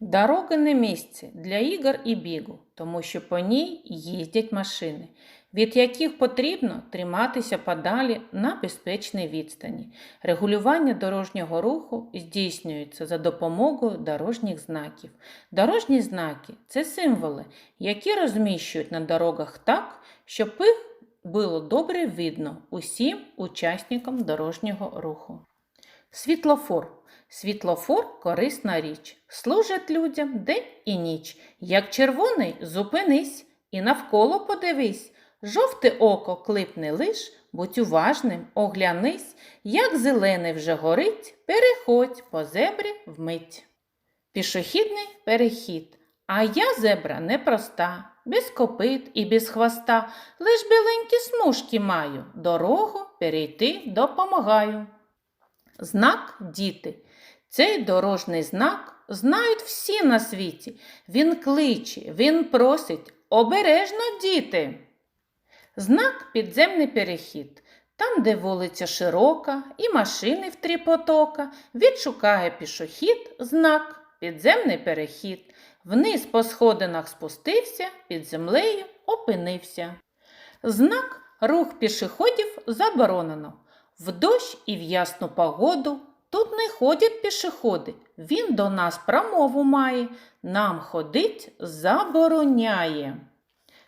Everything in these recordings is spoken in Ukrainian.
Дорога не місце для ігор і бігу, тому що по ній їздять машини, від яких потрібно триматися подалі на безпечній відстані. Регулювання дорожнього руху здійснюється за допомогою дорожніх знаків. Дорожні знаки це символи, які розміщують на дорогах так, щоб їх було добре видно усім учасникам дорожнього руху. Світлофор. Світлофор корисна річ. Служить людям день і ніч. Як червоний, зупинись і навколо подивись. Жовте око клипне лиш, будь уважним, оглянись, як зелений вже горить, переходь по зебрі вмить. Пішохідний перехід. А я зебра непроста, без копит і без хвоста, лиш біленькі смужки маю, дорогу перейти допомагаю. Знак діти. Цей дорожній знак знають всі на світі. Він кличе, він просить обережно діти. Знак підземний перехід. Там, де вулиця широка і машини в три потока, відшукає пішохід знак підземний перехід. Вниз по сходинах спустився, під землею опинився. Знак рух пішоходів заборонено. В дощ і в ясну погоду тут не ходять пішоходи. Він до нас промову має, нам ходить забороняє.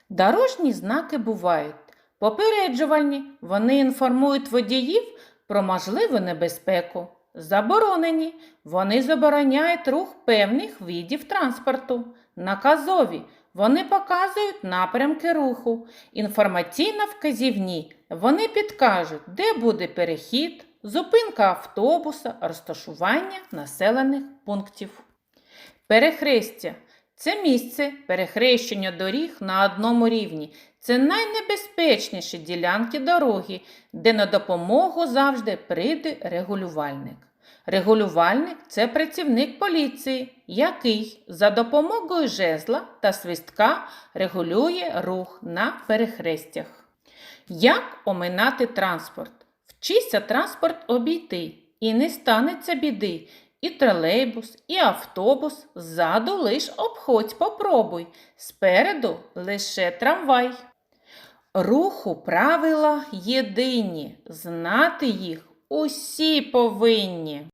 Дорожні знаки бувають попереджувальні, вони інформують водіїв про можливу небезпеку. Заборонені, вони забороняють рух певних видів транспорту. Наказові, вони показують напрямки руху. Інформаційно вказівні, вони підкажуть, де буде перехід, зупинка автобуса, розташування населених пунктів. Перехрестя це місце перехрещення доріг на одному рівні. Це найнебезпечніші ділянки дороги, де на допомогу завжди прийде регулювальник. Регулювальник це працівник поліції, який за допомогою жезла та свистка регулює рух на перехрестях. Як оминати транспорт? Вчися транспорт обійти, і не станеться біди. І тролейбус, і автобус ззаду лиш обходь попробуй, спереду лише трамвай. Руху правила єдині, знати їх усі повинні.